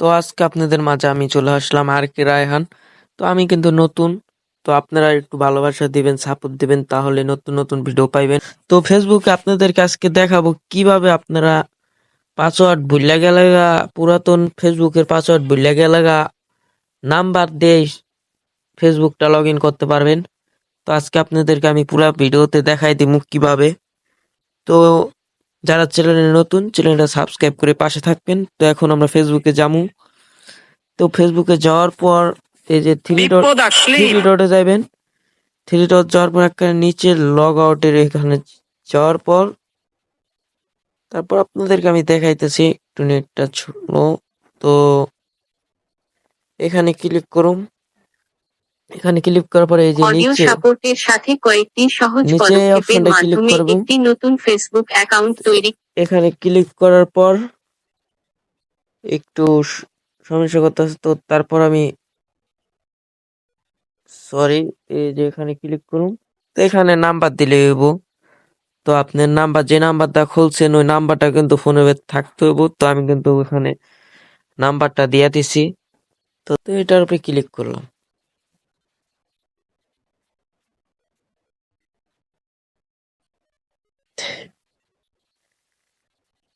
তো আজকে আপনাদের মাঝে আমি চলে আসলাম আর কে রায়হান। তো আমি কিন্তু নতুন তো আপনারা একটু ভালোবাসা দিবেন সাপোর্ট দিবেন তাহলে নতুন নতুন ভিডিও পাইবেন। তো ফেসবুকে আপনাদেরকে আজকে দেখাবো কীভাবে আপনারা পাসওয়ার্ড ভুলে গেলে গা, পুরাতন ফেসবুকের পাসওয়ার্ড ভুলে গেলে গা, নাম্বার দিয়ে ফেসবুকটা লগ ইন করতে পারবেন। তো আজকে আপনাদেরকে আমি পুরো ভিডিওতে দেখাই দিব কীভাবে। তো যারা চ্যানেলে নতুন চ্যানেলটা সাবস্ক্রাইব করে পাশে থাকবেন। তো এখন আমরা ফেসবুকে যাব তো ফেসবুকে যাওয়ার পর এই যে থ্রি ডট থ্রি ডটে যাবেন থ্রি ডট যাওয়ার পর একটা নিচে লগ আউটের এখানে যাওয়ার পর তারপর আপনাদেরকে আমি দেখাইতেছি একটু নেটটা ছিল তো এখানে ক্লিক করুন। এখানে ক্লিক করার পরে এই যে অডিও নিচে সাপোর্টের সাথে কয়েকটি সহজ নিচে পদক্ষেপের অপশনটা ক্লিক মাধ্যমে করব। একটি নতুন ফেসবুক অ্যাকাউন্ট তৈরি এখানে ক্লিক করার পর একটু স- সমস্যা করতেছে তো তারপর আমি সরি এই যে এখানে ক্লিক করুন। তো এখানে নাম্বার দিলে হইব। তো আপনার নাম্বার যে নাম্বারটা খুলছেন ওই নাম্বারটা কিন্তু ফোনে থাকতে হইব। তো আমি কিন্তু ওখানে নাম্বারটা দিয়ে দিছি। তো তো এটার উপরে ক্লিক করলাম।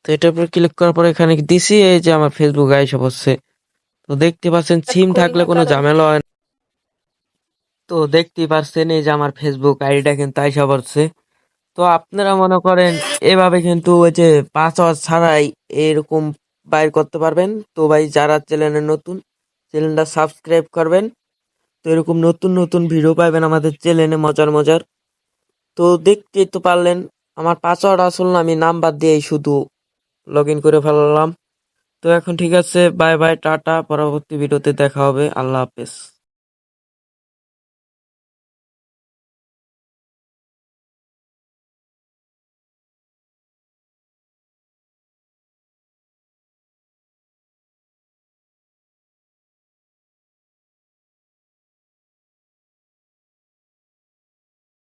তো এটার উপরে ক্লিক করার পর এখানে দিছি এই যে আমার ফেসবুক আইসা পড়ছে তো দেখতে পাচ্ছেন সিম থাকলে কোনো ঝামেলা হয় না। তো দেখতেই পারছেন এই যে আমার ফেসবুক আইডিটা কিন্তু আইসা পড়ছে তো আপনারা মনে করেন এভাবে কিন্তু ওই যে পাসওয়ার্ড ছাড়াই এরকম বাইর করতে পারবেন। তো ভাই যারা চ্যানেলে নতুন চ্যানেলটা সাবস্ক্রাইব করবেন। তো এরকম নতুন নতুন ভিডিও পাবেন আমাদের চ্যানেলে মজার মজার। তো দেখতেই তো পারলেন আমার পাসওয়ার্ড আসল না, আমি নাম্বার দিয়েই শুধু লগ ইন করে ফেললাম। তো এখন ঠিক আছে বাই বাই টাটা, পরবর্তী ভিডিওতে দেখা হবে, আল্লাহ হাফেজ।